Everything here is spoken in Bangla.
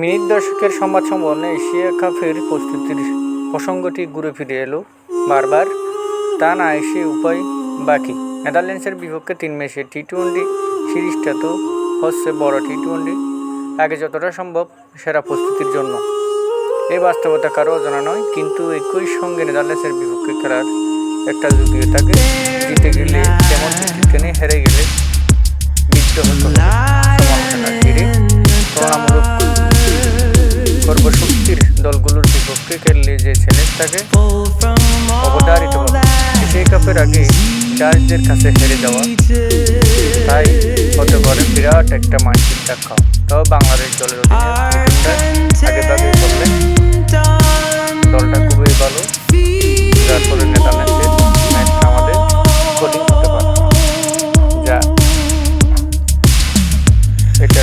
মিনিট দশকের সংবাদ সম্মেলনে এশিয়া কাপের প্রস্তুতির প্রসঙ্গটি ঘুরে ফিরে এলো বারবার। তা না, এসে উপায় বাকি। নেদারল্যান্ডসের বিপক্ষে তিন ম্যাচের টি টোয়েন্টি সিরিজটা তো হচ্ছে বড় টি টোয়েন্টি আগে যতটা সম্ভব সেরা প্রস্তুতির জন্য। এই বাস্তবতা কারও অজানা নয়, কিন্তু একই সঙ্গে নেদারল্যান্ডসের বিপক্ষে খেলার একটা যদিও থাকে। জিতে গেলে যেমন হেরে গেলে বিদ্রোহ হতে দলগুলোর বিপক্ষে খেললে যে চ্যালেঞ্জ থাকে, অবধারিত সেই কাপের আগে চার্জের কাছে হেরে যাওয়া। তাই হতে পারে বিরাট একটা মানসিক ধাক্কা। তাও বাংলাদেশ দলের দলটা খুবই ভালো। যার ফলে নেতাল্যান্ডের ম্যাচ আমাদের যা এটা